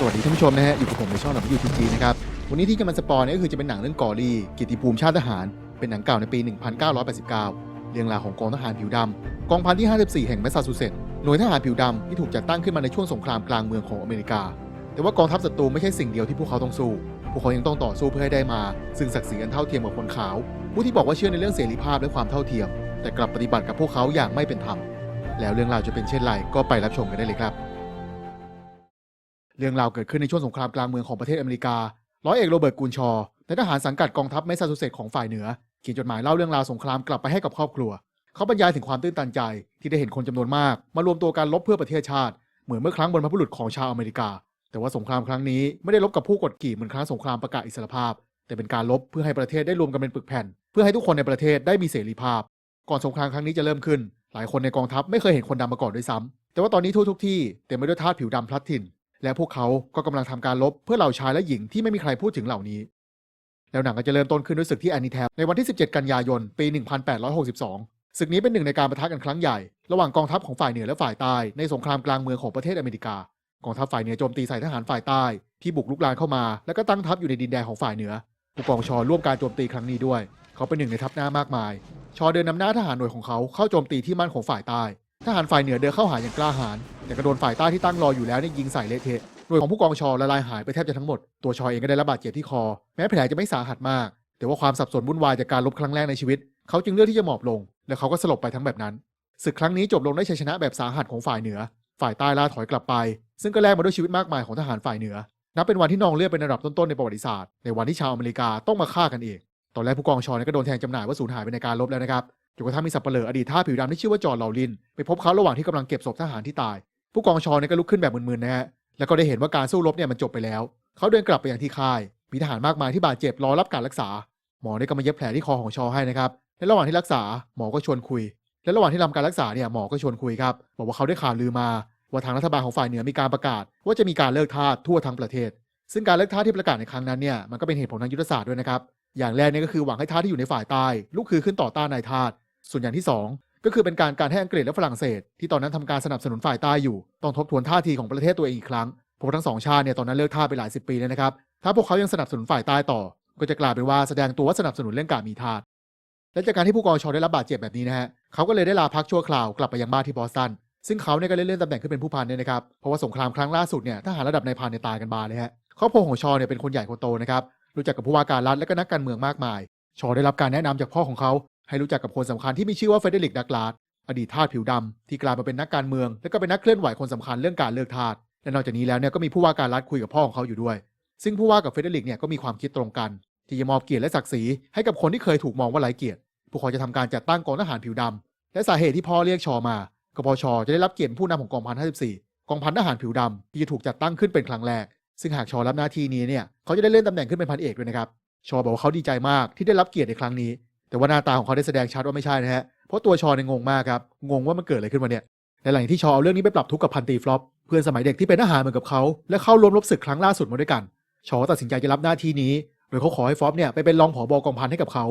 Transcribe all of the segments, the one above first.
สวัสดีท่านผู้ชมนะฮะอยู่กับผมในช่องหลังยูทีจีนะครับวันนี้ที่จะมาสปอยเนี่ยก็คือจะเป็นหนังเรื่องกอรีกิตติภูมิชาติทหาร เป็นหนังเก่าในปี 1989 เรื่องราวของกองทหารผิวดำกองพันที่ 54 แห่งแมสซาชูเซตส์หน่วยทหารผิวดำที่ถูกจัดตั้งขึ้นมาในช่วงสงครามกลางเมืองของอเมริกา แต่ว่ากองทัพศัตรูไม่ใช่สิ่งเดียวที่พวกเขาต้องสู้ พวกเขายังต้องต่อสู้เพื่อให้ได้มา ซึ่งศักดิ์ศรีอันเท่าเทียมกับคนขาว ผู้ที่บอกว่าเชื่อในเรื่องเสรีภาพและความเท่าเทียม แต่กลับปฏิบัติกับพวกเขาอย่างไม่เป็นธรรมแล้วเรื่องราวจะเป็นเช่นไรก็ไปรับชมกันได้เลยครับ เรื่องราวเกิดขึ้นในช่วงสงครามกลางเมืองของประเทศอเมริการ้อยเอกโรเบิร์ตกูนชอในทหารสังกัดกองทัพแมสซาชูเซตส์ของฝ่ายเหนือ เขียนจดหมายเล่าเรื่องราวสงครามกลับไปให้กับครอบครัว เขาบรรยายถึงความตื้นตันใจ ที่ได้เห็นคนจำนวนมาก มารวมตัวกันลบเพื่อประเทศชาติ เหมือนเมื่อครั้งบนพบุรุษของชาวอเมริกา แต่ว่าสงครามครั้งนี้ไม่ได้ลบกับผู้กดขี่เหมือนครั้งสงครามประกาศอิสรภาพ แต่เป็นการลบเพื่อให้ประเทศได้รวมกันเป็นปึกแผ่น เพื่อให้ทุกคนในประเทศได้มีเสรีภาพ ก่อนสงครามครั้งนี้จะเริ่มขึ้น หลายคนในกองทัพไม่เคยเห็นคนดำมาก่อนด้วยซ้ำแต่ว่าตอนนี้ทั่วทุกที่เต็มไปด้วยทาสผิวดำพลัดถิ่น และพวกเขาก็กำลังทำการลบเพื่อเหล่าชายและหญิงที่ไม่มีใครพูดถึงเหล่านี้ แล้วหนังก็จะเริ่มต้นขึ้นด้วยศึกที่แอนนิแทปในวันที่ 17 กันยายน ปี 1862ศึกนี้เป็นหนึ่งในการประทะกันครั้งใหญ่ ระหว่างกองทัพของฝ่ายเหนือและฝ่ายใต้ในสงครามกลางเมืองของประเทศอเมริกากองทัพฝ่ายเหนือโจมตีใส่ทหารฝ่ายใต้ที่บุกลุกลานเข้ามา แล้วก็ตั้งทัพอยู่ในดินแดนของฝ่ายเหนือ ผู้กองชอร่วมการโจมตีครั้งนี้ด้วย เขาเป็นหนึ่งในทัพหน้ามากมาย ชอเดินนำหน้าทหารหน่วยของเขาเข้าโจมตีที่มั่นของฝ่ายใต้ ทหารฝ่ายเหนือเดินเข้าหาอย่างกล้าหาญแต่ก็โดนฝ่ายใต้ที่ตั้งรออยู่แล้วเนี่ยยิงใส่เละเทะหน่วยของผู้กองชอละลายหายไปแทบจะทั้งหมด ตัวชอเองก็ได้รับบาดเจ็บที่คอ แม้แผลจะไม่สาหัสมาก แต่ว่าความสับสนวุ่นวายจากการลบครั้งแรกในชีวิต เขาจึงเลือกที่จะหมอบลง และเขาก็สลบไปทั้งแบบนั้น ศึกครั้งนี้จบลงด้วยชัยชนะแบบสาหัสของฝ่ายเหนือ ฝ่ายใต้ล่าถอยกลับไป ซึ่งก็แลกมาด้วยชีวิตมากมายของทหารฝ่ายเหนือ นับเป็นวันที่นองเลือดเป็นระดับต้นๆในประวัติศาสตร์ ในวันที่ชาวอเมริกาต้องมาฆ่ากันเอง ตอนแรกผู้กองชอเนี่ยก็โดนแทงจำหน่ายว่าสูญหายไปในการลบแล้วนะครับ จนกระทั่งมีสับเปลืออดีตท่าผิวดำที่ชื่อว่าจอร์นลอลิน ไปพบเขาระหว่างที่กำลังเก็บศพทหารที่ตาย ผู้กองชอเนี่ยก็ลุกขึ้นแบบมึนๆนะฮะแล้วก็ได้เห็นว่าการสู้รบเนี่ยมันจบไปแล้ว เขาเดินกลับไปอยังที่ค่าย มีทหารมากมายที่บาดเจ็บรอรับการรักษา หมอได้ก็มาเย็บแผลที่คอของชอให้นะครับในระหว่างที่รักษาหมอก็ชวนคุย และระหว่างที่ทำการรักษาเนี่ยหมอก็ชวนคุยครับบอกว่าเขาได้ข่าวลือมา ว่าทางรัฐบาลของฝ่ายเหนือมีการประกาศ ว่าจะมีการเลิกทาสทั่วทั้งประเทศ ซึ่งการเลิกทาสที่ประกาศในครั้งนั้นเนี่ยมันก็เป็นเหตุผลทางยุทธศาสตร์ด้วยนะครับอย่างแรกเนี่ยก็คือหวังให้ทาสที่อยู่ในฝ่ายใต้ลุกคือขึ้นต่อต้านนายทาส ส่วนอย่างที่สองก็คือเป็นการการให้อังกฤษและฝรั่งเศส ที่ตอนนั้นทำการสนับสนุนฝ่ายใต้อยู่ต้องทบทวนท่าทีของประเทศตัวเองอีกครั้งเพราะว่าทั้งสองชาติเนี่ยตอนนั้นเลิกท่าไปหลายสิบปีแล้วนะครับถ้าพวกเขายังสนับสนุนฝ่ายใต้ต่อ ก็จะกลายเป็นว่าแสดงตัวว่าสนับสนุนเรื่องการมีทาสและจากการที่ผู้กองชอได้รับบาดเจ็บแบบนี้นะฮะเขาก็เลยได้ลาพักชั่วคราวกลับไปยังบ้านที่บอสตันซึ่งเขาเนี่ยก็เลื่อนตำแหน่งขึ้นเป็นผู้พันเนี่ยนะครับ เพราะว่าสงครามครั้งล่าสุดเนี่ยทหารระดับนายพันเนี่ยตายกันบาเลยฮะ ครอบครัวของชอเนี่ยเป็นคนใหญ่คนโตนะครับ รู้จักกับผู้ว่าการรัฐและก็นักการเมืองมากมาย ชอได้รับการแนะนำจากพ่อของเขา ให้รู้จักกับคนสำคัญที่มีชื่อว่าเฟเดริกดักลาสอดีตทาสผิวดำที่กลายมาเป็นนักการเมือง และก็เป็นนักเคลื่อนไหวคนสำคัญเรื่องการเลิกทาสและนอกจากนี้แล้วเนี่ยก็มีผู้ว่าการรัฐคุยกับพ่อของเขาอยู่ด้วย ซึ่งผู้ว่ากับเฟเดริกเนี่ยก็มีความคิดตรงกัน ที่จะมอบเกียรติและศักดิ์ศรีให้กับคนที่เคยถูกมองว่าไร้เกียรติพวกเขาจะทำการจัดตั้งกองทหารผิวดำและสาเหตุที่พ่อเรียกชอมาก็พอชอจะได้รับเกียรติผู้นำของกองพัน54กองพันทหารผิวดำที่จะถูกจัดตั้งขึ้นเป็นครั้งแรก ซึ่งหากชอรับหน้าที่นี้เนี่ยเขาจะได้เลื่อนตำแหน่งขึ้นเป็นพันเอกด้วยนะครับชอบอกว่าเขาดีใจมากที่ได้รับเกียรติในครั้งนี้ แต่ว่าหน้าตาของเขาได้แสดงชัดว่าไม่ใช่นะฮะ เพราะตัวชอเนี่ยงงมากครับ งงว่ามันเกิดอะไรขึ้นมาเนี่ยและหลังที่ชอเอาเรื่องนี้ไปปรับทุกข์กับพันตีฟลอปเพื่อนสมัยเด็กที่เป็นทหารเหมือนกับเขาและเข้าร่วมรบศึกครั้งล่าสุดมาด้วยกัน ชอตัดสินใจจะรับหน้าที่นี้โดยเขาขอให้ฟอปเนี่ยไปเป็นรองผอบกองพันให้กับเขา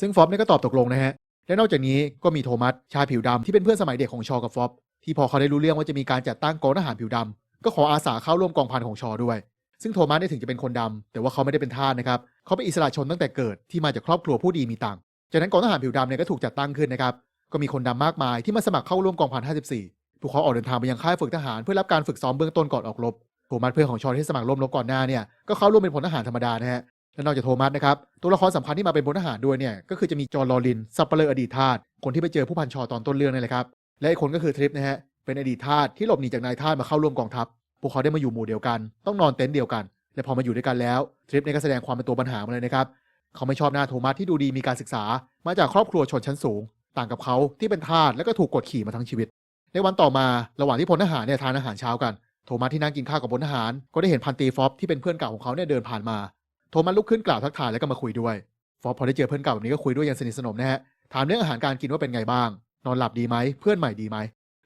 ซึ่งฟอปเนี่ยก็ตอบตกลงนะฮะ และนอกจากนี้ก็มีโทมัสชายผิวดำที่เป็นเพื่อนสมัยเด็กของชอกับฟอปที่พอเขาได้รู้เรื่องว่าจะมีการจัดตั้งกองทหารผิวดำก็ขออาสาเข้าร่วมกองพันของชอด้วย ซึ่งโทมัสเนี่ยถึงจะเป็นคนดำแต่ว่าเขาไม่ได้เป็นทาสนะครับเขาเป็นอิสระชนตั้งแต่เกิดที่มาจากครอบครัวผู้ดีมีตังค จากนั้นกองทหารผิวดำเนี่ยก็ถูกจัดตั้งขึ้นนะครับ ก็มีคนดำมากมายที่มาสมัครเข้าร่วมกองพัน54พวกเขาออกเดินทางไปยังค่ายฝึกทหารเพื่อรับการฝึกซ้อมเบื้องต้นก่อนออกรบ โทมัสเพื่อนของชอนที่สมัครร่วมรบก่อนหน้าเนี่ย ก็เข้าร่วมเป็นพลทหารธรรมดานะฮะ และนอกจากโทมัสนะครับ ตัวละครสำคัญที่มาเป็นพลทหารด้วยเนี่ย ก็คือจะมีจอร์นลอรินซับเปเลอร์อดีตทาส คนที่ไปเจอผู้พันชอตอนต้นเรื่องนี่แหละครับ และอีกคนก็คือทริปนะฮะ เป็นอดีตทาสที่หลบหนีจากนายทาสมาเข้าร่วมกองทัพ พวกเขาได้มาอยู่หมู่เดียวกัน ต้องนอนเต็นท์เดียวกัน และพอมาอยู่ด้วยกันแล้วทริปเนี่ยก็แสดงความเป็นตัวปัญหามาเลยนะครับ เขาไม่ชอบหน้าโทมัสที่ดูดีมีการศึกษา มาจากครอบครัวชนชั้นสูง ต่างกับเขาที่เป็นทาสและก็ถูกกดขี่มาทั้งชีวิต ในวันต่อมาระหว่างที่พลทหารเนี่ยทานอาหารเช้ากันโทมัสที่นั่งกินข้าวกับพลทหาร ก็ได้เห็นพันตีฟอปที่เป็นเพื่อนเก่าของเขาเนี่ยเดินผ่านมาโทมัสลุกขึ้นกล่าวทักทายแล้วก็มาคุยด้วยฟอปพอได้เจอเพื่อนเก่าแบบนี้ก็คุยด้วยอย่างสนิทสนมนะฮะถามเรื่องอาหารการกินว่าเป็นไงบ้าง นอนหลับดีไหมเพื่อนใหม่ดีไหม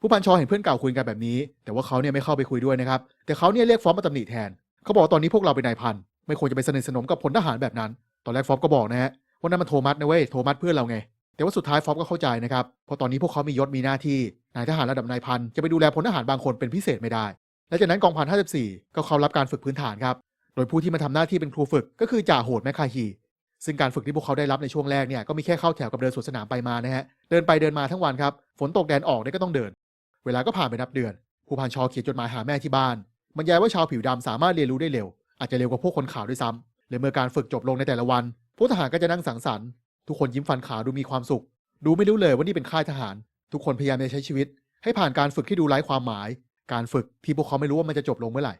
ผู้พันชอเห็นเพื่อนเก่าคุยกันแบบนี้ แต่ว่าเขาเนี่ยไม่เข้าไปคุยด้วยนะครับแต่เขาเนี่ยเรียกฟอปมาตำหนิแทน เขาบอกตอนนี้พวกเราเป็นนายพันไม่ควรจะไปสนิทสนมกับพลทหารแบบนั้น ตอนแรกฟอปก็บอกนะฮะว่านั่นมันโทมัสนะเว้ยโทมัสเพื่อนเราไง แต่ว่าสุดท้ายฟอปก็เข้าใจนะครับเพราะตอนนี้พวกเขามียศมีหน้าที่นายทหารระดับนายพันจะไปดูแลพลทหารบางคนเป็นพิเศษไม่ได้ และจากนั้นกองพัน54ก็เข้ารับการฝึกพื้นฐานครับโดยผู้ที่มาทำหน้าที่เป็นครูฝึกก็คือจ่าโหดแมคคาฮีซึ่งการฝึกที่พวกเขาได้รับในช่วงแรกเนี่ยก็มีแค่เข้าแถวกับเดินสวนสนามไปมานะฮะเดินไปเดินมาทั้งวันครับฝนตกแดดออกเนี่ยก็ต้องเดิน เวลาก็ผ่านไปนับเดือน ผู้พันชอเขียนจดหมายหาแม่ที่บ้านบรรยายว่าชาวผิวดำสามารถเรียนรู้ได้เร็ว อาจจะเร็วกว่าพวกคนขาวด้วยซ้ำ และเมื่อการฝึกจบลงในแต่ละวันพวกทหารก็จะนั่งสังสรรค์ทุกคนยิ้มฟันขาวดูมีความสุข ดูไม่รู้เลยว่านี่เป็นค่ายทหาร ทุกคนพยายามจะใช้ชีวิต ให้ผ่านการฝึกที่ดูไร้ความหมาย การฝึกที่พวกเขาไม่รู้ว่ามันจะจบลงเมื่อไหร่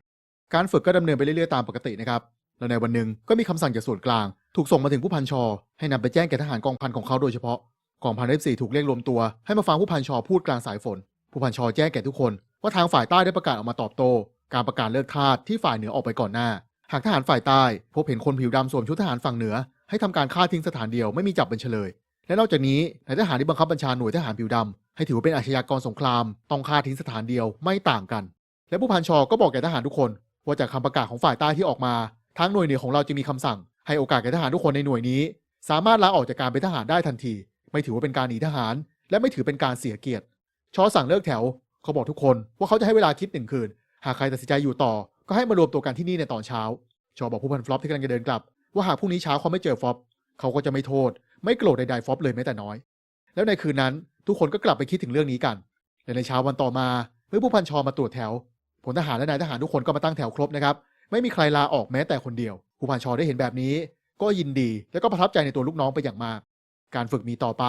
การฝึกก็ดำเนินไปเรื่อยๆตามปกตินะครับแล้วในวันหนึ่งก็มีคำสั่งจากส่วนกลาง ถูกส่งมาถึงผู้พันชอ ให้นำไปแจ้งแก่ทหารกองพันของเขาโดยเฉพาะกองพันเอฟซีถูกเรียกรวมตัวให้มาฟังผู้พันชอพูดกลางสายฝน ผู้พันชอแจ้งแก่ทุกคน ว่าทางฝ่ายใต้ได้ประกาศออกมาตอบโต้การประกาศเลิกทาสที่ฝ่ายเหนือออกไปก่อนหน้า หากทหารฝ่ายใต้พบเห็นคนผิวดำสวมชุดทหารฝั่งเหนือ ให้ทำการฆ่าทิ้งสถานเดียวไม่มีจับเป็นเฉลย และนอกจากนี้นายทหารที่บังคับบัญชาหน่วยทหารผิวดำให้ถือว่าเป็นอาชญากรสงคราม ต้องฆ่าทิ้งสถานเดียวไม่ต่างกัน และผู้พันชอก็บอกแก่ทหารทุกคน ว่าจากคำประกาศของฝ่ายใต้ที่ออกมาทางหน่วยเหนือของเราจะมีคำสั่ง ให้โอกาสแก่ทหารทุกคนในหน่วยนี้ สามารถลาออกจากการเป็นทหารได้ทันที ไม่ถือว่าเป็นการหนีทหาร และไม่ถือเป็นการเสียเกียรติชอสั่งเลิกแถว เขาบอกทุกคนว่าเขาจะให้เวลาคิดหนึ่งคืน หากใครตัดสินใจอยู่ต่อ ก็ให้มารวมตัวกันที่นี่ในตอนเช้า ชอบอกผู้พันฟลอปที่กำลังจะเดินกลับ ว่าหากพรุ่งนี้เช้าเขาไม่เจอฟลอปเขาก็จะไม่โทษ ไม่โกรธใดๆฟลอปเลยแม้แต่น้อย แล้วในคืนนั้นทุกคนก็กลับไปคิดถึงเรื่องนี้กันและในเช้าวันต่อมาเมื่อผู้พันชอมาตรวจแถวพลทหารและนายทหารทุกคนก็มาตั้งแถวครบนะครับไม่มีใครลาออกแม้แต่คนเดียว ผู้พันชอได้เห็นแบบนี้ ก็ยินดีและก็ประทับใจในตัวลูกน้องไปอย่างมาก การฝึกมีต่อไป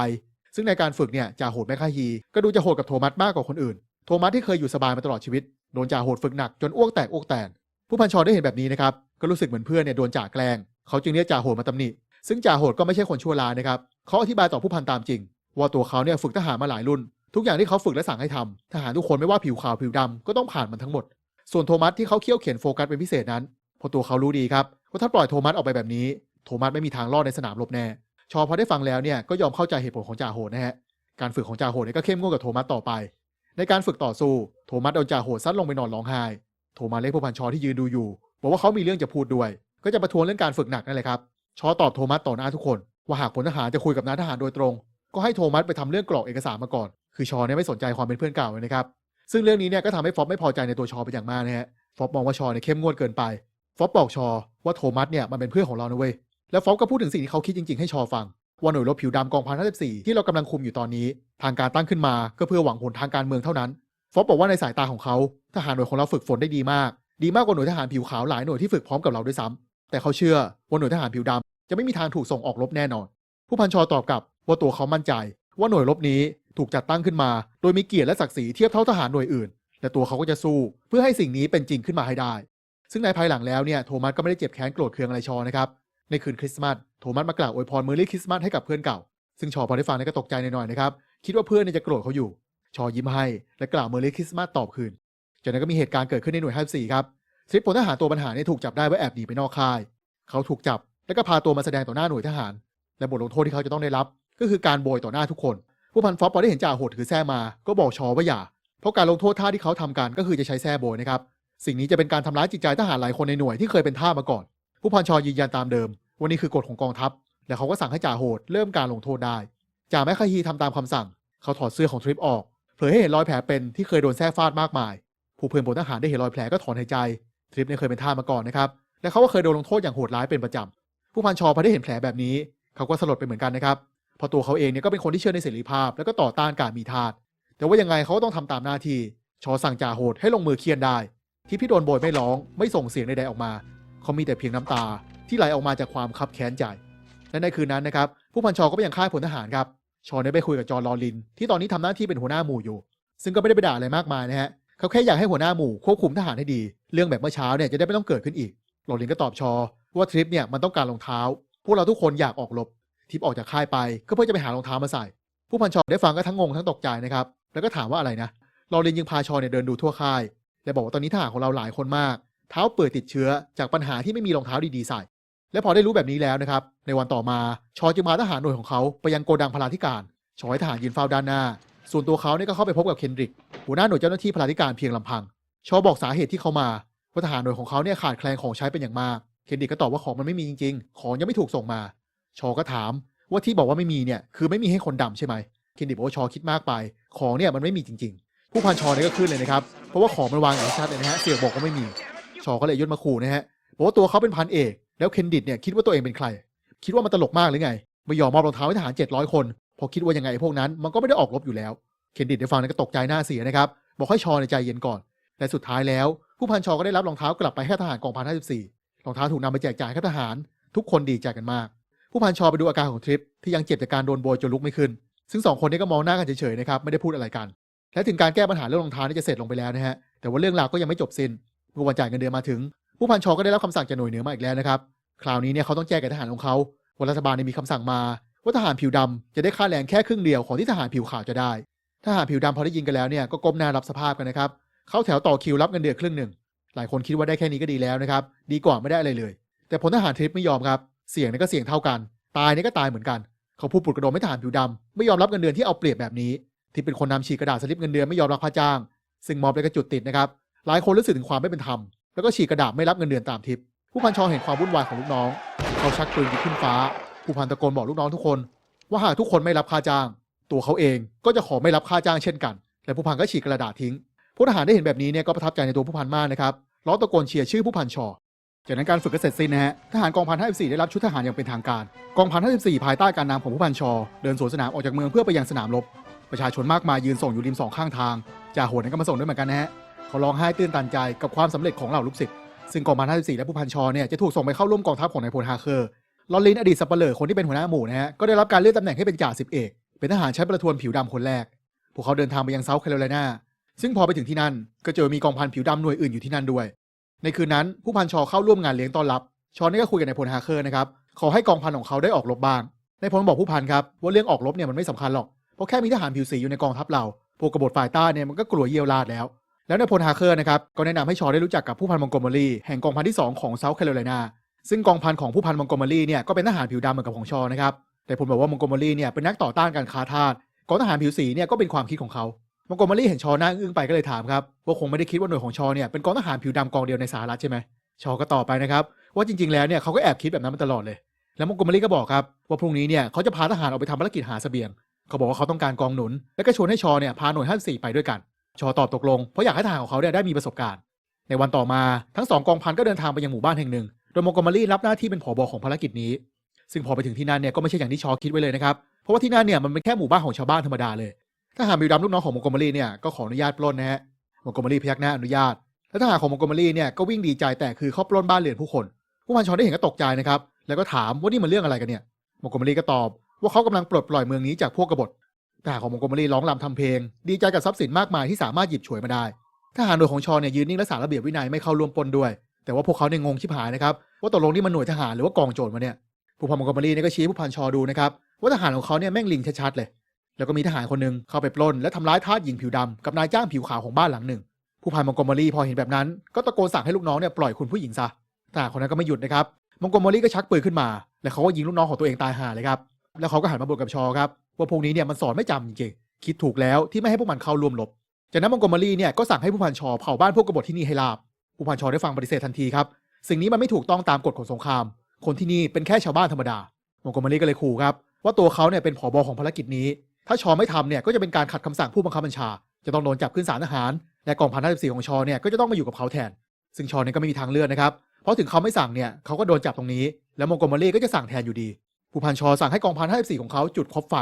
ซึ่งในการฝึกเนี่ยจ่าโหดแมคคาฮีก็ดูจะโหดกับโทมัสมากกว่าคนอื่น โทมัสที่เคยอยู่สบายมาตลอดชีวิตโดนจ่าโหดฝึกหนักจนอ้วกแตกอ้วกแตนผู้พันชอได้เห็นแบบนี้นะครับก็รู้สึกเหมือนเพื่อนเนี่ยโดนจ่าแกล้งเขาจึงเรียกจ่าโหดมาตำหนิซึ่งจ่าโหดก็ไม่ใช่คนชั่วร้ายนะครับเขาอธิบายต่อผู้พันตามจริง ว่าตัวเขาเนี่ยฝึกทหารมาหลายรุ่น ทุกอย่างที่เขาฝึกและสั่งให้ทำทหารทุกคนไม่ว่าผิวขาวผิวดำก็ต้องผ่านมันทั้งหมด ส่วนโทมัสที่เขาเคี่ยวเขียนโฟกัสเป็นพิเศษนั้นเพราะตัวเขารู้ดีครับว่าถ้าปล่อยโทมัสออกไปแบบนี้ โทมัสไม่มีทางรอดในสนามรบแน่ชอพอได้ฟังแล้วเนี่ยก็ยอมเข้าใจเหตุผลของจ่าโหดนะฮะการฝึกของจ่าโหดเนี่ยก็เข้มงวดกับโทมัสต่อไป ในการฝึกต่อสู้โทมัสโดนจ่าโหดซัดลงไปนอนร้องไห้โทมัสเรียกผู้พันชอที่ยืนดูอยู่บอกว่าเขามีเรื่องจะพูดด้วย ก็จะประท้วงเรื่องการฝึกหนักนั่นแหละครับชอตอบโทมัสต่อหน้าทุกคน ว่าหากพลทหารจะคุยกับนายทหารโดยตรง ก็ให้โทมัสไปทำเรื่องกรอกเอกสารมาก่อน คือชอเนี่ยไม่สนใจความเป็นเพื่อนเก่าเลยนะครับซึ่งเรื่องนี้เนี่ยก็ทำให้ฟอบไม่พอใจในตัวชอเป็นอย่างมากนะฮะฟอบมองว่าชอเนี่ยเข้มงวดเกินไปฟอบบอกชอว่าโทมัสเนี่ยมันเป็นเพื่อนของเรานะเว้ยแล้วฟอบก็พูดถึงสิ่งที่เขาคิดจริงๆให้ชอฟัง ว่าหน่วยรบผิวดำกองพันห้าสิบสี่ที่เรากำลังคุมอยู่ตอนนี้ ทางการตั้งขึ้นมาก็เพื่อหวังผลทางการเมืองเท่านั้นฟอบบอกว่าในสายตาของเขาทหารหน่วยของเราฝึกฝนได้ดีมาก ดีมากกว่าหน่วยทหารผิวขาวหลายหน่วยที่ฝึกพร้อมกับเราด้วยซ้ำแต่เขาเชื่อว่าหน่วยทหารผิวดำจะไม่มีทางถูกส่งออกรบแน่นอน ผู้พันชอตอบกลับว่าตัวเขามั่นใจ ว่าหน่วยรบนี้ถูกจัดตั้งขึ้นมา โดยมีเกียรติและศักดิ์ศรีเทียบเท่าทหารหน่วยอื่น และตัวเขาก็จะสู้เพื่อให้สิ่งนี้เป็นจริงขึ้นมาให้ได้ ซึ่งในภายหลังแล้วเนี่ยโทมัสก็ไม่ได้เจ็บแค้นโกรธเคืองอะไรชอนะครับ ในคืนคริสต์มาสโทมัสมากล่าวอวยพรเมอร์รี่คริสต์มาสให้กับเพื่อนเก่า ซึ่งชอพอได้ฟังเนี่ยก็ตกใจหน่อยๆนะครับคิดว่าเพื่อนจะโกรธเขาอยู่ ชอยิ้มให้และกล่าวเมอร์รี่คริสต์มาสตอบคืน จากนั้นก็มีเหตุการณ์เกิดขึ้นในหน่วย54ครับทริปพลทหารตัวปัญหาเนี่ยถูกจับได้ว่าแอบหนีไปนอกค่าย เขาถูกจับแล้วก็พาตัวมาแสดงต่อหน้าหน่วยทหาร และบทลงโทษที่เขาจะต้องได้รับ ก็คือการโบยต่อหน้าทุกคน ผู้พันฟอปพอได้เห็นจ่าโหดถือแส้มา ก็บอกชอว่าอย่า เพราะการลงโทษท่าที่เขาทำกันก็คือจะใช้แส้โบยนะครับ สิ่งนี้จะเป็นการทำร้ายจิตใจทหารหลายคนในหน่วยที่เคยเป็นท่ามาก่อน ผู้พันชอยืนยันตามเดิมวันนี้คือกฎของกองทัพ และเขาก็สั่งให้จ่าโหดเริ่มการลงโทษได้จ่าแมคคาฮีทำตามคำสั่ง เขาถอดเสื้อของทริปออกเผยให้เห็นรอยแผลเป็นที่เคยโดนแส้ฟาดมากมาย ผู้เพื่อนพลทหารได้เห็นรอยแผลก็ถอนหายใจ ทริปเนี่ยเคยเป็นท่ามาก่อนนะครับและเขาก็เคยโดนลงโทษอย่างโหดร้ายเป็นประจำผู้พันชอพอได้เห็นแผลแบบนี้ เขาก็สลดไปเหมือนกันนะครับเพราะตัวเขาเองเนี่ยก็เป็นคนที่เชื่อในเสรีภาพ แล้วก็ต่อต้านการมีทาสแต่ว่ายังไงเขาก็ต้องทำตามหน้าที่ชอสั่งจ่าโหดให้ลงมือเคียนได้ ที่พี่โดนโบยไม่ร้องไม่ส่งเสียงใดๆออกมา เขามีแต่เพียงน้ำตาที่ไหลออกมาจากความคับแค้นใจ และในคืนนั้นนะครับผู้พันชอก็ไปยังค่ายพลทหารครับชอได้ไปคุยกับจอร์นลอริน ที่ตอนนี้ทำหน้าที่เป็นหัวหน้าหมู่อยู่ ซึ่งก็ไม่ได้ไปด่าอะไรมากมายนะฮะเขาแค่อยากให้หัวหน้าหมู่ควบคุมทหารให้ดี เรื่องแบบเมื่อเช้าเนี่ยจะได้ไม่ต้องเกิดขึ้นอีกลอรินก็ตอบชอว่าทริปเนี่ยมันต้องการรองเท้า พวกเราทุกคนอยากออกรบทริปออกจากค่ายไปก็เพื่อจะไปหารองเท้ามาใส่ ผู้พันชอได้ฟังก็ทั้งงงทั้งตกใจนะครับแล้วก็ถามว่าอะไรนะลอรินยังพาชอเนี่ยเดินดูทั่วค่ายและบอกว่าตอนนี้ทหารของเราหลายคนมาก เท้าเปื่อยติดเชื้อจากปัญหาที่ไม่มีรองเท้าดีๆใส่ และพอได้รู้แบบนี้แล้วนะครับ ในวันต่อมาชอจึงพาทหารหน่วยของเขาไปยังโกดังพลาธิการ ชอให้ทหารยืนเฝ้าด้านหน้า ส่วนตัวเขาเนี่ยก็เข้าไปพบกับเคนดริก หัวหน้าหน่วยเจ้าหน้าที่พลาธิการเพียงลำพัง ชอบอกสาเหตุที่เขามาว่าทหารหน่วยของเขาเนี่ยขาดแคลนของใช้เป็นอย่างมาก เคนดริกก็ตอบว่าของมันไม่มีจริง ๆ ของยังไม่ถูกส่งมา ชอก็ถามว่าที่บอกว่าไม่มีเนี่ยคือไม่มีให้คนดำใช่ไหมเคนดริกบอกว่าชอคิดมากไป ของเนี่ยมันไม่มีจริง ๆ ผู้พันชอเนี่ยก็ขึ้นเลยนะครับเพราะว่าของมันวางอย่างชัดเลยนะฮะเสียบอกว่าไม่มี ชก็เลยยศมาขู่นะฮะบอกว่าตัวเขาเป็นพันเอก แล้วเคนดิตเนี่ยคิดว่าตัวเองเป็นใคร คิดว่ามันตลกมากหรือไงไม่ยอมมอบรองเท้าให้ทหาร700 คน พอคิดว่ายังไงไอ้พวกนั้นมันก็ไม่ได้ออกรบอยู่แล้ว เคนดิตได้ฟังนั้นก็ตกใจหน้าเสียนะครับบอกให้ชอในใจเย็นก่อนและสุดท้ายแล้ว ผู้พันชอก็ได้รับรองเท้ากลับไปให้ทหารกองพัน54รองเท้าถูกนำไปแจกจ่ายให้ทหาร ทุกคนดีใจกันมาก ผู้พันชอไปดูอาการของทริปที่ยังเจ็บจากการโดนโบยจนลุกไม่ขึ้น ซึ่งสองคนนี้ก็มองหน้ากันเฉยๆนะครับไม่ได้พูดอะไรกัน และถึงการแก้ปัญหาเรื่องรองเท้านี่จะเสร็จลงไปแล้วนะฮะแต่ว่าเรื่องราวก็ยังไม่จบสิ้น เมื่อวันจ่ายเงินเดือนมาถึง ผู้พันชอก็ได้รับคำสั่งจากหน่วยเหนือมาอีกแล้วนะครับคราวนี้เนี่ยเขาต้องแจ้งกับทหารของเขาว่ารัฐบาลมีคำสั่งมาว่าทหารผิวดำจะได้ค่าแรงแค่ครึ่งเดียวของที่ทหารผิวขาวจะได้ทหารผิวดำพอได้ยินกันแล้วเนี่ยก็ก้มหน้ารับสภาพกันนะครับเข้าแถวต่อคิวรับเงินเดือนครึ่งหนึ่งหลายคนคิดว่าได้แค่นี้ก็ดีแล้วนะครับดีกว่าไม่ได้อะไรเลย แต่พลทหารทริปไม่ยอมครับเสี่ยงนี่ก็เสี่ยงเท่ากัน ตายนี่ก็ตายเหมือนกัน เขาพูดปลุกกระโดมให้ทหารผิวดำไม่ยอมรับเงินเดือนที่เอาเปรียบแบบนี้ ที่เป็นคนนำฉีกกระดาษสลิปเงินเดือนไม่ยอมรับค่าจ้าง ซึ่งมอบเลยก็จุดติดนะครับ หลายคนรู้สึกถึงความไม่เป็นธรรม แล้วก็ฉีกกระดาษไม่รับเงินเดือนตามทิป ผู้พันชอเห็นความวุ่นวายของลูกน้อง เขาชักปืนยิงขึ้นฟ้า ผู้พันตะโกนบอกลูกน้องทุกคน ว่าหากทุกคนไม่รับค่าจ้าง ตัวเขาเองก็จะขอไม่รับค่าจ้างเช่นกัน และผู้พันก็ฉีกกระดาษทิ้ง ผู้ทหารได้เห็นแบบนี้เนี่ยก็ประทับใจในตัวผู้พันมากนะครับร้องตะโกนเชียร์ชื่อผู้พันชอจากนั้นการฝึกก็เสร็จสิ้นนะฮะ ทหารกองพัน54ได้รับชุดทหารอย่างเป็นทางการ กองพัน54ภายใต้การนำของผู้พันชอ เดินสวนสนามออกจากเมืองเพื่อไปยังสนามรบ ประชาชนมากมายยืนส่งอยู่ริมสองข้างทาง จ่าโหดนั้นก็มาส่งด้วยเหมือนกันนะฮะ เขาร้องไห้ตื้นตันใจกับความสำเร็จของเหล่าลูกศิษย์ซึ่งกองพัน54และผู้พันชอเนี่ยจะถูกส่งไปเข้าร่วมกองทัพของนายพลฮาเคอร์ลอลินอดีตสับเปลือคนที่เป็นหัวหน้าหมู่นะฮะก็ได้รับการเลื่อนตำแหน่งให้เป็นจ่าสิบเอกเป็นทหารชั้นประทวนผิวดำคนแรก พวกเขาเดินทางไปยังเซาท์แคโรไลนาซึ่งพอไปถึงที่นั่นก็เจอมีกองพันผิวดำหน่วยอื่นอยู่ที่นั่นด้วย ในคืนนั้นผู้พันชอเข้าร่วมงานเลี้ยงต้อนรับ ชอนี่ก็คุยกับนายพลฮาเคอร์นะครับขอให้กองพันของเขาได้ออกรบบ้างนายพลบอกผู้พันครับว่าเรื่องออกรบเนี่ยมันไม่สำคัญหรอกเพราะแค่มีทหารผิวสีอยู่ในกองทัพเราพวกกบฏฝ่ายใต้เนี่ยมันก็กลัวเยี่ยวลาดแล้ว แล้วในายพลฮาเคอร์นะครับก็แนะนำให้ชอได้รู้จักกับผู้พันมองโกเมอรีแห่งกองพันที่ 2 ของเซาท์แคโรไลนาซึ่งกองพันของผู้พันมองโกเมอรีเนี่ยก็เป็นทหารผิวดำเหมือนกับของชอนะครับแต่ผมบอกว่ามองโกเมอรีเนี่ยเป็นนักต่อต้านการค้าทาสกองทหารผิวสีเนี่ยก็เป็นความคิดของเขามองโกเมอรี่เห็นชอหน้าอึ้งไปก็เลยถามครับว่าคงไม่ได้คิดว่าหน่วยของชอเนี่ยเป็นกองทหารผิวดำกองเดียวในสหรัฐใช่ไหมชอก็ตอบไปนะครับว่าจริงๆแล้วเนี่ยเขาก็แอบคิดแบบนั้นมาตลอดเลย แล้วมองโกเมอรี่ก็บอกครับว่าพรุ่งนี้เนี่ยเขาจะพาทหารออกไปทำภารกิจหาเสบียง เขาบอกว่าเขาต้องการกองหนุน และก็ชวนให้ชอเนี่ยพาหน่วย54ไปด้วยกัน ชอตอบตกลง เพราะอยากให้ทหารของเขาเนี่ยได้มีประสบการณ์ ในวันต่อมาทั้งสองกองพันก็เดินทางไปยังหมู่บ้านแห่งหนึ่ง โดยมองกมอรี่รับหน้าที่เป็นผบของภารกิจนี้ ซึ่งพอไปถึงที่นั่นเนี่ยก็ไม่ใช่อย่างที่ชอคิดไว้เลยนะครับ เพราะว่าที่นั่นเนี่ยมันเป็นแค่หมู่บ้านของชาวบ้านธรรมดาเลย ทหารบิวดำลูกน้องของมองกมอรี่เนี่ยก็ขออนุญาตปล้นนะฮะ มองกมอรี่พยักหน้าอนุญาต และทหารของมองกมอรี่เนี่ยก็วิ่งดีใจแต่คือเขาปล้นบ้านเรือนผู้คนผู้พันชอได้เห็นก็ตกใจนะครับ แล้วก็ถามว่านี่มันเรื่องอะไรกันเนี่ยมองกมอรี่ก็ตอบว่าเขากำลังปลดปล่อยเมืองนี้จากพวกกบฏ ทหารของมองโกเมรีร้องรำทำเพลง ดีใจกับทรัพย์สินมากมายที่สามารถหยิบฉวยมาได้ทหารหน่วยของชอเนี่ยยืนนิ่งรักษาระเบียบวินัยไม่เข้าร่วมปล้นด้วย แต่ว่าพวกเขาเนี่ยงงชิบหายนะครับว่าตกลงนี่มันหน่วยทหารหรือว่ากองโจรมาเนี่ยผู้พันมองโกเมรีเนี่ยก็ชี้ผู้พันชอดูนะครับว่าทหารของเขาเนี่ยแม่งลิงชัดๆเลย แล้วก็มีทหารคนหนึ่งเข้าไปปล้น และทำร้ายทาสหญิงผิวดำกับนายจ้างผิวขาวของบ้านหลังหนึ่ง ผู้พันมองโกเมรีพอเห็นแบบนั้น ก็ตะโกนสั่งให้ลูกน้องเนี่ยปล่อยคุณผู้หญิงซะทหารคนนั้นก็ไม่หยุดนะครับมองโกเมรีก็ชักปืนขึ้นมา แล้วเขาก็ยิงลูกน้องของตัวเองตายห่าเลยครับแล้วเขาก็หันมาบ่นกับชอครับ ว่าพวกนี้เนี่ยมันสอนไม่จำจริงๆคิดถูกแล้วที่ไม่ให้พวกมันเข้าร่วมรบจากนั้นมองโกเมอรี่เนี่ยก็สั่งให้ผู้พันชอเผาบ้านพวกกบฏที่นี่ให้ราบผู้พันชอได้ฟังปฏิเสธทันทีครับสิ่งนี้มันไม่ถูกต้องตามกฎของสงคราม คนที่นี่เป็นแค่ชาวบ้านธรรมดามองโกเมอรี่ก็เลยขู่ครับว่าตัวเขาเนี่ยเป็นผบของภารกิจนี้ ถ้าชอไม่ทำเนี่ยก็จะเป็นการขัดคำสั่งผู้บังคับบัญชา จะต้องโดนจับขึ้นศาลทหาร และกองพัน54ของชอเนี่ยก็จะต้องมาอยู่กับเขาแทน ซึ่งชอเนี่ยก็ไม่มีทางเลือกนะครับเพราะถึงเขาไม่สั่งเนี่ยเขาก็โดนจับตรงนี้ แล้วมองโกมอรี่ก็จะสั่งแทนอยู่ดี ผู้พันชอสั่งให้กองพัน54ของเขาจุดคบไฟ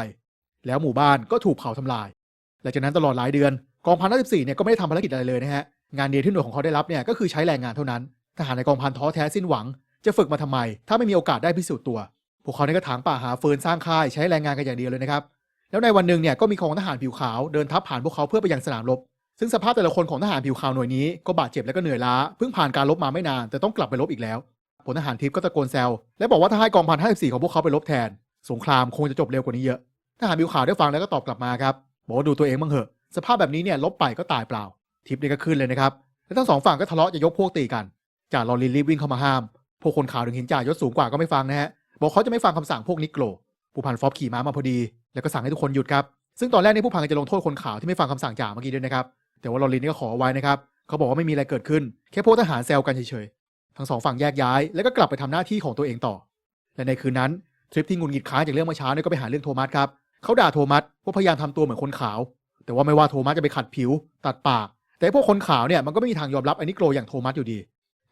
แล้วหมู่บ้านก็ถูกเผาทำลายหลังจากนั้นตลอดหลายเดือนกองพัน54เนี่ยก็ไม่ได้ทำภารกิจอะไรเลยนะฮะงานเดียวที่หน่วยของเขาได้รับเนี่ยก็คือใช้แรงงานเท่านั้นทหารในกองพันท้อแท้สิ้นหวัง จะฝึกมาทำไม ถ้าไม่มีโอกาสได้พิสูจน์ตัว พวกเขาเนี่ยก็ถางป่าหาเฟืนสร้างค่ายใช้แรงงานกันอย่างเดียวเลยนะครับแล้วในวันหนึ่งเนี่ยก็มีกองทหารผิวขาวเดินทัพผ่านพวกเขาเพื่อไปยังสนามรบซึ่งสภาพแต่ละคนของทหารผิวขาวหน่วยนี้ก็บาดเจ็บและก็เหนื่อยล้าเพิ่งผ่านการรบมาไม่นาน แต่ต้องกลับไปรบอีกแล้วพลทหารทิพย์ก็ตะโกนแซวและบอกว่าถ้าให้กองพัน54ของพวกเขาไปรบแทน สงครามคงจะจบเร็วกว่านี้เยอะ ทหารผิวขาวได้ฟังแล้วก็ตอบกลับมาครับบอกว่าดูตัวเองบ้างเหอะ สภาพแบบนี้เนี่ยลบไปก็ตายเปล่า ทิพย์นี่ก็ขึ้นเลยนะครับ และทั้งสองฝั่งก็ทะเลาะจะยกพวกตีกัน จ่าลอรินรีบวิ่งเข้ามาห้าม พวกคนขาวถึงเห็นจ่ายศสูงกว่าก็ไม่ฟังนะฮะ บอกเขาจะไม่ฟังคำสั่งพวกนิโกรผู้พันฟอบขี่ม้ามาพอดี แล้วก็สั่งให้ทุกคนหยุดครับ ซึ่งตอนแรกนี่ผู้พันจะลงโทษคนขาวที่ไม่ฟังคำสั่งจ่าเมื่อกี้ด้วยนะครับ แต่ว่าลอรินนี่ก็ขอไว้นะครับ เขาบอกว่าไม่มีอะไรเกิดขึ้น แค่พวกทหารแซวกันเฉยๆ ทั้งสองฝั่งแยกย้าย แล้วก็กลับไปทำหน้าที่ของตัวเองต่อ และในคืนนั้นทริปที่งุนงิดค้างจากเรื่องเมื่อเช้าเนี่ยก็ไปหาเรื่องโทมัสครับ เขาด่าโทมัสว่าพยายามทำตัวเหมือนคนขาว แต่ว่าไม่ว่าโทมัสจะไปขัดผิวตัดปาก แต่พวกคนขาวเนี่ยมันก็ไม่มีทางยอมรับไอ้นิโกรอย่างโทมัสอยู่ดี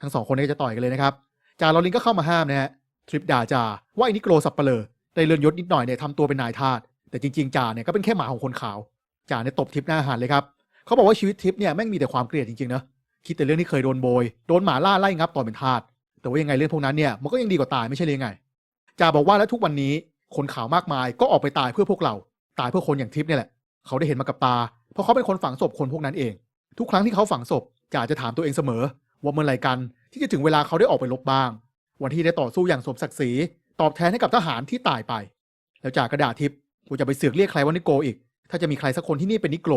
ทั้งสองคนนี้จะต่อยกันเลยนะครับจาลอรินก็เข้ามาห้ามนะฮะทริปด่าจาว่าไอ้นิโกรสับเปลอได้เลื่อนยศนิดหน่อยเนี่ยทำตัวเป็นนายทาสแต่จริงๆจ่าเนี่ยก็เป็นแค่หมาของคนขาวจ่าเนี่ยตบทิปหน้าหันเลยครับเขาบอกว่าชีวิตทิปเนี่ยแม่งมีแต่ความเกลียดจริงๆนะคิดแต่เรื่องที่เคยโดนโบยโดนหมาล่าไล่งับตอนเป็นทาสแต่ว่ายังไงเรื่องพวกนั้นเนี่ยมันก็ยังดีกว่าตายไม่ใช่เลยไงจ่าบอกว่าแล้วทุกวันนี้ คนขาวมากมายก็ออกไปตายเพื่อพวกเรา ตายเพื่อคนอย่างทิปเนี่ยแหละ เขาได้เห็นมากับตา เพราะเขาเป็นคนฝังศพคนพวกนั้นเอง ทุกครั้งที่เขาฝังศพจ่าจะถามตัวเองเสมอ ว่าเมื่อไหร่กันที่จะถึงเวลาเขาได้ออกไปลบบ้าง วันที่ได้ต่อสู้อย่างสมศักดิ์ศรีตอบแทนให้กับทหารที่ตายไป แล้วจ่ากระดาษทิปกูจะไปเสือกเรียกใครว่านิโกอีก ถ้าจะมีใครสักคนที่นี่เป็นนิโก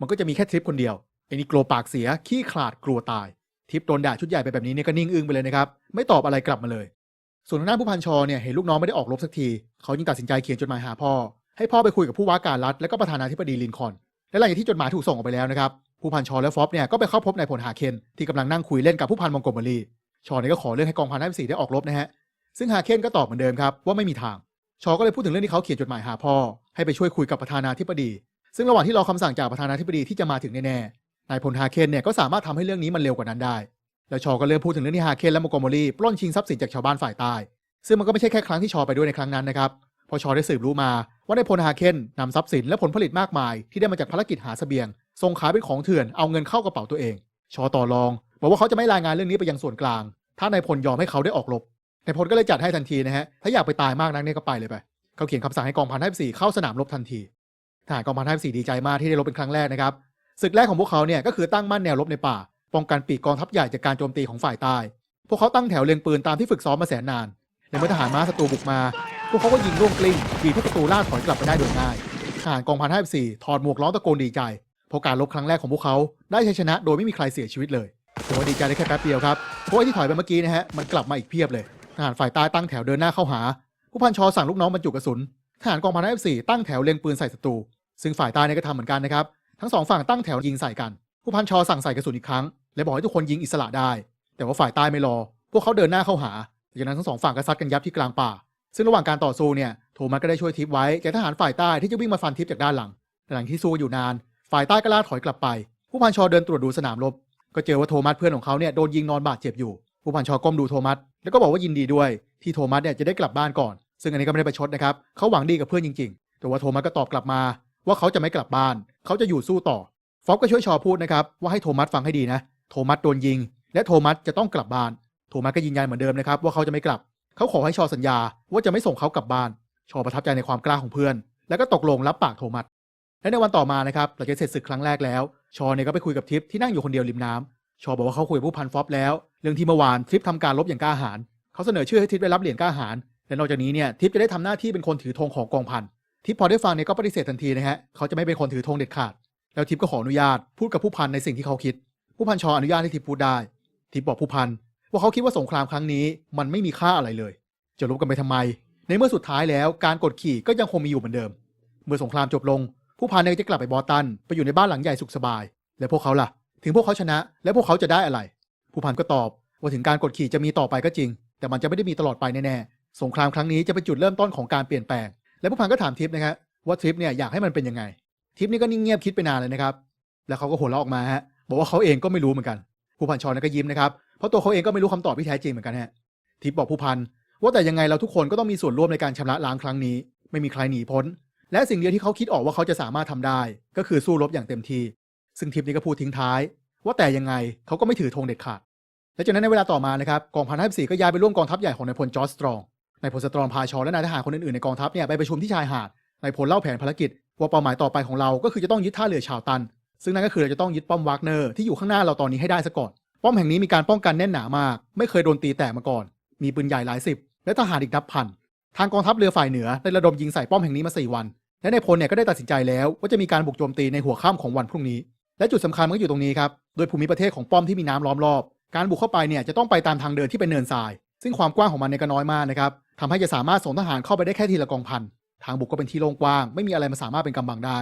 มันก็จะมีแค่ทริปคนเดียวไอ้นิโกปากเสียขี้ขลาดกลัวตาย ทิปโดนด่าชุดใหญ่ไปแบบนี้เนี่ยก็นิ่งอึ้งไปเลยนะครับ ไม่ตอบอะไรกลับมาเลย ส่วนทางด้านผู้พันชอเนี่ยเห็นลูกน้องไม่ได้ออกรบสักที เขาจึงตัดสินใจเขียนจดหมายหาพ่อ ให้พ่อไปคุยกับผู้ว่าการรัฐและก็ประธานาธิบดีลินคอนและหลังจากที่จดหมายถูกส่งออกไปแล้วนะครับผู้พันชอและฟอบเนี่ยก็ไปเข้าพบนายพลฮาเคนที่กำลังนั่งคุยเล่นกับผู้พันมองโกเมอรีชอเนี่ยก็ขอเรื่องให้กองพันห้าสี่ได้ออกรบนะฮะซึ่งฮาเคนก็ตอบเหมือนเดิมครับว่าไม่มีทาง ชอก็เลยพูดถึงเรื่องที่เขาเขียนจดหมายหาพ่อ ให้ไปช่วยคุยกับประธานาธิบดี ซึ่งระหว่างที่รอคำสั่งจากประธานาธิบดีที่จะมาถึงแน่ๆนายพลฮาเคนเนี่ยก็สามารถทำให้เรื่องนี้มันเร็วกว่านั้นได้ แล้วชอก็เริ่มพูดถึงเรื่องที่ฮาเคนและโมโกโมรีปล้นชิงทรัพย์สินจากชาวบ้านฝ่ายใต้ ซึ่งมันก็ไม่ใช่แค่ครั้งที่ชอไปด้วยในครั้งนั้นนะครับเพอชอได้สืบรู้มาว่าในพลฮาเคนนำทรัพย์สินและผลผลิตมากมาย ที่ได้มาจากภารกิจหาเสบียงส่งขายเป็นของเถื่อนเอาเงินเข้ากระเป๋าตัวเอง ชอต่อรอง บอกว่าเขาจะไม่รายงานเรื่องนี้ไปยังส่วนกลาง ถ้านายพลยอมให้เขาได้ออกรบนายพลก็เลยจัดให้ทันทีนะฮะถ้าอยากไปตายมากนักเนี่ยก็ไปเลยไปเขาเขียนคำสั่งให้กองพันห้าสี่เข้าสนามรบทันทีทหารกองพันห้าสี่ดีใจมากที่ได้รบเป็นครั้งแรกนะครับศึกแรกของพวกเขาเนี่ยก็คือตั้งมั่นแนวรบในป่า ป้องกันปีกกองทัพใหญ่จากการโจมตีของฝ่ายใต้ พวกเขาตั้งแถวเล็งปืนตามที่ฝึกซ้อมมาแสนนานและเมื่อทหารม้าศัตรูบุกมา พวกเขาก็ยิงล่วงกลิ้งบีบให้ศัตรูล่าถอยกลับไปได้โดยง่ายทหารกองพันห้าสี่ถอดหมวกล้อตะโกนดีใจ เพราะการรบครั้งแรกของพวกเขาได้ชัยชนะโดยไม่มีใครเสียชีวิตเลยแต่ว่าดีใจได้แค่แป๊บเดียวครับ เพราะว่าที่ถอยไปเมื่อกี้นะฮะ มันกลับมาอีกเพียบเลย ทหารฝ่ายใต้ตั้งแถวเดินหน้าเข้าหา ผู้พันชอสั่งลูกน้องบรรจุกระสุน ทหารกองพันห้าสี่ตั้งแถวเล็งปืนใส่ศัตรู ซึ่งฝ่ายใต้เนี่ยก็ทำเหมือนกันนะครับ ทั้งสองฝั่งตั้งแถวยิงใส่กัน ผู้พันชอสั่งใส่กระสุนอีกครั้ง และบอกให้ทุกคนยิงอิสระได้ แต่ว่าฝ่ายใต้ไม่รอ พวกเขาเดินหน้าเข้าหาจากนั้นทั้งสองฝั่งก็ซัดกันยับที่กลางป่า ซึ่งระหว่างการต่อสู้เนี่ยโทมัสก็ได้ช่วยทิปไว้แก่ทหารฝ่ายใต้ที่จะวิ่งมาฟันทิปจากด้านหลังหลังที่สู้อยู่นาน ฝ่ายใต้ก็ล่าถอยกลับไป ผู้พันชอเดินตรวจดูสนามรบ ก็เจอว่าโทมัสเพื่อนของเขาเนี่ยโดนยิงนอนบาดเจ็บอยู่ ผู้พันชอก้มดูโทมัสแล้วก็บอกว่ายินดีด้วย ที่โทมัสเนี่ยจะได้กลับบ้านก่อน ซึ่งอันนี้ก็ไม่ได้ประชดนะครับเขาหวังดีกับเพื่อนจริง ๆ แต่ว่าโทมัสก็ตอบกลับมา ว่าเขาจะไม่กลับบ้าน เขาจะอยู่สู้ต่อฟอบก็ช่วยชอพูดนะครับว่าให้โทมัสฟังให้ดีนะ โทมัสโดนยิง และโทมัสจะต้องกลับบ้าน โทมัสก็ยืนยันเหมือนเดิมนะครับว่าเขาจะไม่กลับ เขาขอให้ชอสัญญาว่าจะไม่ส่งเขากลับบ้าน ชอประทับใจในความกล้าของเพื่อน แล้วก็ตกลงรับปากโทมัส และในวันต่อมานะครับหลังจากเสร็จศึกครั้งแรกแล้ว ชอเนี่ยก็ไปคุยกับทิปที่นั่งอยู่คนเดียวริมน้ำชอบอกว่าเขาคุยกับผู้พันฟอบแล้ว เรื่องที่เมื่อวานทิปทำการลบอย่างกล้าหาญเขาเสนอชื่อให้ทิปได้รับเหรียญกล้าหาญและนอกจากนี้เนี่ยทิปจะได้ทำหน้าที่เป็นคนถือธงของกองพันทิปพอได้ฟังเนี่ยก็ปฏิเสธทันทีนะฮะเขาจะไม่เป็นคนถือธงเด็ดขาด แล้วทิปก็ขออนุญาตพูดกับผู้พันในสิ่งที่เขาคิด ผู้พันชออนุญาตให้ทิปพูดได้ ทิปบอกผู้พันว่าเขาคิดว่าสงครามครั้งนี้มันไม่มีค่าอะไรเลย จะรบกันไปทำไม ในเมื่อสุดท้ายแล้วการกดขี่ก็ยังคงมีอยู่เหมือนเดิม เมื่อสงครามจบลง ผู้พันเนี่ยจะกลับไปบอตันไปอยู่ในบ้านหลังใหญ่สุขสบาย และพวกเขาล่ะ ถึงพวกเขาชนะ และพวกเขาจะได้อะไร ผู้พันก็ตอบว่าถึงการกดขี่จะมีต่อไปก็จริง แต่มันจะไม่ได้มีตลอดไปแน่ๆสงครามครั้งนี้จะเป็นจุดเริ่มต้นของการเปลี่ยนแปลง และผู้พันก็ถามทิปนะครับว่าทิปเนี่ยอยากให้มันเป็นยังไง ทิปนี่ก็นิ่งเงียบคิดไปนานเลยนะครับ แล้วเขาก็หัวเราะออกมาฮะ บอกว่าเขาเองก็ไม่รู้เหมือนกัน ผู้พันชอนก็ยิ้มนะครับเพราะตัวเขาเองก็ไม่รู้คำตอบที่แท้จริงเหมือนกันฮะทิปบอกผู้พันว่าแต่ยังไงเราทุกคนก็ต้องมีส่วนร่วมในการชำระล้างครั้งนี้ ไม่มีใครหนีพ้น และสิ่งเดียวที่เขาคิดออกว่าเขาจะสามารถทำได้ ก็คือสู้รบอย่างเต็มที่ ซึ่งทิปนี้ก็พูดทิ้งท้าย ว่าแต่ยังไงเขาก็ไม่ถือธงเด็ดขาดและจากนั้นในเวลาต่อมานะครับกองพันห้าสี่ก็ย้ายไปร่วมกองทัพใหญ่ของนายพลจอร์จสตรองนายพลสตรองพาชอและนายทหารคนอื่นๆในกองทัพเนี่ยไปประชุมที่ชายหาดนายพลเล่าแผนภารกิจ ว่าเป้าหมายต่อไปของเราก็คือจะต้องยึดท่าเรือชาวตัน ซึ่งนั่นก็คือเราจะต้องยึดป้อมวากเนอร์ที่อยู่ข้างหน้าเราตอนนี้ให้ได้ซะก่อน ป้อมแห่งนี้มีการป้องกันแน่นหนามาก ไม่เคยโดนตีแตกมาก่อน มีปืนใหญ่หลายสิบ และทหารอีกนับพัน ทางกองทัพเรือฝ่ายเหนือได้ระดมยิงใส่ป้อมแห่งนี้มา 4 วัน และในพลเนี่ยก็ได้ตัดสินใจแล้วว่าจะมีการบุกโจมตีในหัวค่ำของวันพรุ่งนี้ และจุดสำคัญมันก็อยู่ตรงนี้ครับ โดยภูมิประเทศของป้อมที่มีน้ำล้อมรอบ การบุกเข้าไปเนี่ยจะต้องไปตามทางเดินที่เป็นเนินทราย ซึ่งความกว้างของมันเนี่ยก็น้อยมากนะครับทำให้จะสามารถส่งทหารเข้าไปได้แค่ทีละกองพัน ทางบุกก็เป็นที่โล่งกว้าง ไม่มีอะไรมาสามารถเป็นกำบังได้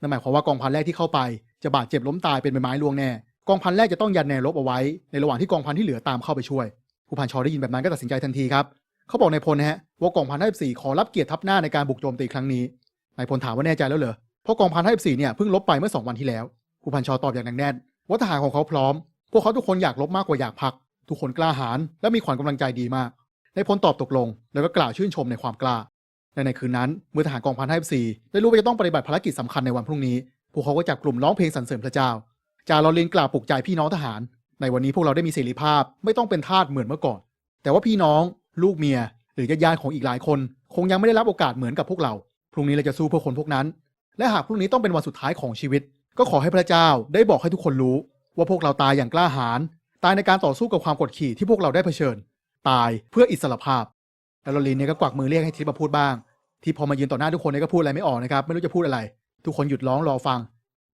นั่นหมายความว่ากองพันแรกที่เข้าไป จะบาดเจ็บล้มตายเป็นใบไม้รวงแน่ กองพันแรกจะต้องยันแนวรบเอาไว้ ในระหว่างที่กองพันที่เหลือตามเข้าไปช่วย ผู้พันชอได้ยินแบบนั้นก็ตัดสินใจทันทีครับเขาบอกนายพลนะฮะว่ากองพันห้าสิบสี่ขอรับเกียรติทัพหน้าในการบุกโจมตีครั้งนี้นายพลถามว่าแน่ใจแล้วเหรอเพราะกองพันห้าสิบสี่เนี่ยเพิ่งลบไปเมื่อสองวันที่แล้วผู้พันชอตอบอย่างหนักแน่นว่าทหารของเขาพร้อม พวกเขาทุกคนอยากลบมากกว่าอยากพัก ทุกคนกล้าหาญและมีขวัญกำลังใจดีมากนายพลตอบตกลง แล้วก็กล่าวชื่นชมในความกล้าและในคืนนั้นเมื่อทหารกองพันห้าสิบสี่ได้รู้ว่าจะต้องปฏิบัติภารกิจสำคัญในวันพรุ่งนี้ พวกเขาก็จับกลุ่มร้องเพลงสรรเสริญพระเจ้าจาลอลินกล่าวปลุกใจพี่น้องทหาร ในวันนี้พวกเราได้มีเสรีภาพไม่ต้องเป็นทาสเหมือนเมื่อก่อน แต่ว่าพี่น้อง ลูกเมีย หรือญาติๆของอีกหลายคน คงยังไม่ได้รับโอกาสเหมือนกับพวกเรา พรุ่งนี้เราจะสู้เพื่อคนพวกนั้น และหากพรุ่งนี้ต้องเป็นวันสุดท้ายของชีวิต ก็ขอให้พระเจ้าได้บอกให้ทุกคนรู้ ว่าพวกเราตายอย่างกล้าหาญตายในการต่อสู้กับความกดขี่ที่พวกเราได้เผชิญ ตายเพื่ออิสรภาพแล้วลอลินเนี่ยก็กวักมือเรียกให้ทิปมาพูดบ้าง ที่พอมายืนต่อหน้าทุกคนเนี่ยก็พูดอะไรไม่ออกนะครับไม่รู้จะพูดอะไร ทุกคนหยุดร้องรอฟัง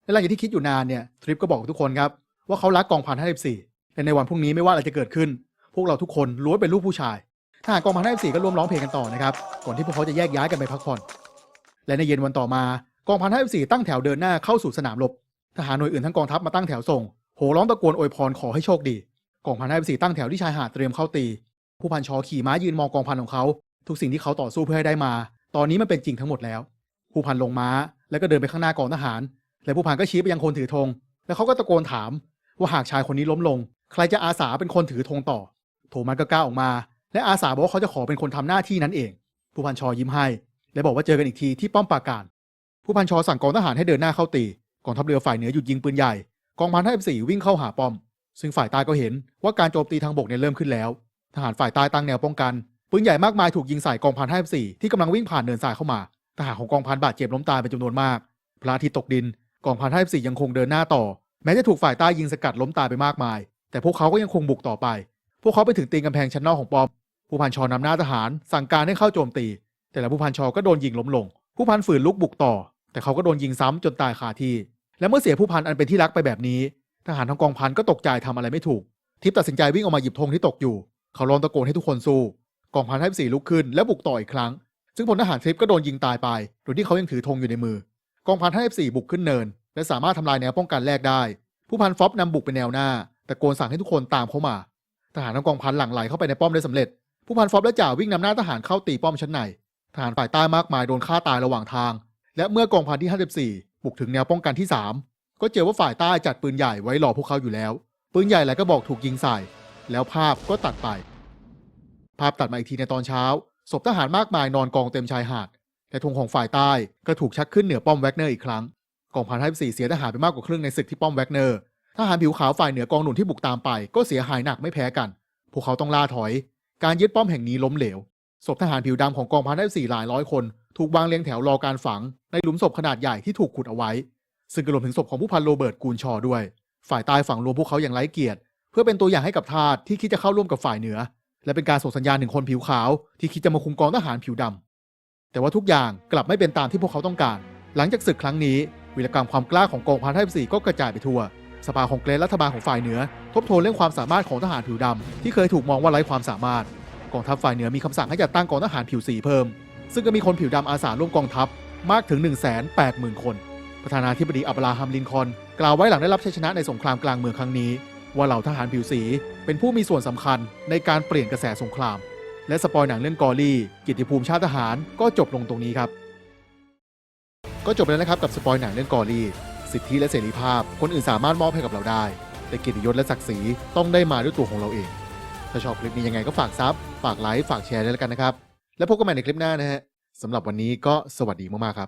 และหลังจากที่คิดอยู่นานเนี่ยทริปก็บอกกับทุกคนครับว่าเขารักกองพันห้าสิบสี่และในวันพรุ่งนี้ไม่ว่าอะไรจะเกิดขึ้น พวกเราทุกคนล้วนเป็นลูกผู้ชายทหารกองพันห้าสิบสี่ก็ร่วมร้องเพลงกันต่อนะครับก่อนที่พวกเขาจะแยกย้ายกันไปพักผ่อน และในเย็นวันต่อมากองพันห้าสิบสี่ตั้งแถวเดินหน้าเข้าสู่สนามรบทหารหน่วยอื่นทั้งกองทัพมาตั้งแถวส่งโห่ร้องตะโกนอวยพรขอให้โชคดีกองพันห้าสิบสี่ตั้งแถวที่ชายหาดเตรียมเข้าตี ผู้พันชอขี่ม้ายืนมองกองพันของเขา ทุกสิ่งที่เขาต่อสู้เพื่อให้ได้มา ตอนนี้มันเป็นจริงทั้งหมดแล้ว ผู้พันลงม้า แล้วก็เดินไปข้างหน้ากองทหาร และผู้พันก็ชี้ไปยังคนถือธง แล้วเขาก็ตะโกนถาม ว่าหากชายคนนี้ล้มลง ใครจะอาสาเป็นคนถือธงต่อ โทมัสก็กล้าออกมา และอาสาบอกว่าเขาจะขอเป็นคนทำหน้าที่นั้นเอง ผู้พันชอยิ้มให้ และบอกว่าเจอกันอีกทีที่ป้อมปราการ ผู้พันชอสั่งกองทหารให้เดินหน้าเข้าตีกองทัพเรือฝ่ายเหนือหยุดยิงปืนใหญ่ กองพันห้าสี่วิ่งเข้าหาป้อม ซึ่งฝ่ายใต้ก็เห็นว่าการโจมตีทางบกเนี่ยเริ่มขึ้นแล้ว ทหารฝ่ายใต้ตั้งแนวป้องกันปืนใหญ่มากมายถูกยิงใส่กองพันห้าสี่ที่กำลังวิ่งผ่านเนินทรายเข้ามา ทหารของกองพันบาดเจ็บล้มตายเป็นจำนวนมาก พระอาทิตย์ตกดินกองพันห้าสี่ยังคงเดินหน้าต่อ แม้จะถูกฝ่ายใต้ยิงสกัดล้มตายไปมากมาย แต่พวกเขาก็ยังคงบุกต่อไป พวกเขาไปถึงตีนกำแพงชั้นนอกของป้อม ผู้พันชอนำหน้าทหาร สั่งการให้เข้าโจมตี แต่และผู้พันชอก็โดนยิงล้มลง ผู้พันฝืนลุกบุกต่อ แต่เขาก็โดนยิงซ้ำจนตายคาที่ และเมื่อเสียผู้พันอันเป็นที่รักไปแบบนี้ ทหารทั้งกองพันก็ตกใจทำอะไรไม่ถูก ทิปตัดสินใจวิ่งออกมาหยิบธงที่ตกอยู่ เขาร้องตะโกนให้ทุกคนสู้ กองพันห้าสี่ลุกขึ้น และบุกต่ออีกครั้ง ซึ่งพลทหารทริปก็โดนยิงตายไป โดยที่เขายังถือธงอยู่ในมือ กองพันห้าสี่บุกขึ้นเนิน และสามารถทำลายแนวป้องกันแรกได้ ผู้พันฟอบนำบุกไปแนวหน้า แตะโกนสั่งให้ทุกคนตามเข้ามา ทหารทั้งกองพันหลั่งไหลเข้าไปในป้อมได้สำเร็จ ผู้พันฟอบและจ่าวิ่งนำหน้าทหารเข้าตีป้อมชั้นในทหารฝ่ายใต้มากมายโดนฆ่าตายระหว่างทาง และเมื่อกองพันที่ 54 บุกถึงแนวป้องกันที่ 3 ก็เจอว่าฝ่ายใต้จัดปืนใหญ่ไว้รอพวกเขาอยู่แล้ว ปืนใหญ่หลายกระบอกถูกยิงใส่ แล้วภาพก็ตัดไป ภาพตัดมาอีกทีในตอนเช้า ศพทหารมากมายนอนกองเต็มชายหาดและธงของฝ่ายใต้ก็ถูกชักขึ้นเหนือป้อมแวกเนอร์อีกครั้ง กองพันห้าสี่เสียทหารไปมากกว่าครึ่งในศึกที่ป้อมแวกเนอร์ ทหารผิวขาวฝ่ายเหนือกองหนุนที่บุกตามไปก็เสียหายหนักไม่แพ้กัน พวกเขาต้องล่าถอย การยึดป้อมแห่งนี้ล้มเหลว ศพทหารผิวดำของกองพันห้าสี่หลายร้อยคน ถูกวางเรียงแถวรอการฝัง ในหลุมศพขนาดใหญ่ที่ถูกขุดเอาไว้ ซึ่งกรวมถึงศพของผู้พันโรเบิร์ตกูนชอด้วย ฝ่ายใต้ฝังรวมพวกเขาอย่างไร้เกียรติ เพื่อเป็นตัวอย่างให้กับทาสที่คิดจะเข้าร่วมกับฝ่ายเหนือ และเป็นการส่งสัญญาณถึงคนผิวขาว ที่คิดจะมาคุมกองทหารผิวดำแต่ว่าทุกอย่างกลับไม่เป็นตามที่พวกเขาต้องการ หลังจากศึกครั้งนี้วีรกรรมความกล้าของกองพันห้าสี่ก็กระจายไปทั่ว สภาของเกรสรัฐบาลของฝ่ายเหนือ ทบทวนเรื่องความสามารถของทหารผิวดำที่เคยถูกมองว่าไร้ความสามารถ กองทัพฝ่ายเหนือมีคำสั่งให้จัดตั้งกองทหารผิวสีเพิ่ม ซึ่งก็มีคนผิวดำอาสาร่วมกองทัพมากถึง 1 8 0 0 0 0 คน ประธานาธิบดีอับราฮัมลินคอนกล่าวไว้หลังได้รับชัยชนะในสงครามกลางเมืองครั้งนี้ ว่าเหล่าทหารผิวสีเป็นผู้มีส่วนสำคัญในการเปลี่ยนกระแสสงคราม และสปอยหนังเรื่องกอรี่ กิตติภูมิชาติทหารก็จบลงตรงนี้ครับ ก็จบแล้วนะครับกับสปอยหนังเรื่องกอรี่ สิทธิและเสรีภาพ คนอื่นสามารถมอบให้กับเราได้ แต่เกียรติยศและศักดิ์ศรีต้องได้มาด้วยตัวของเราเอง ถ้าชอบคลิปนี้ยังไงก็ฝากซับฝากไลค์ฝากแชร์ด้วยแล้วกันนะครับ แล้วพบกันใหม่ในคลิปหน้านะฮะสำหรับวันนี้ก็สวัสดีมากๆครับ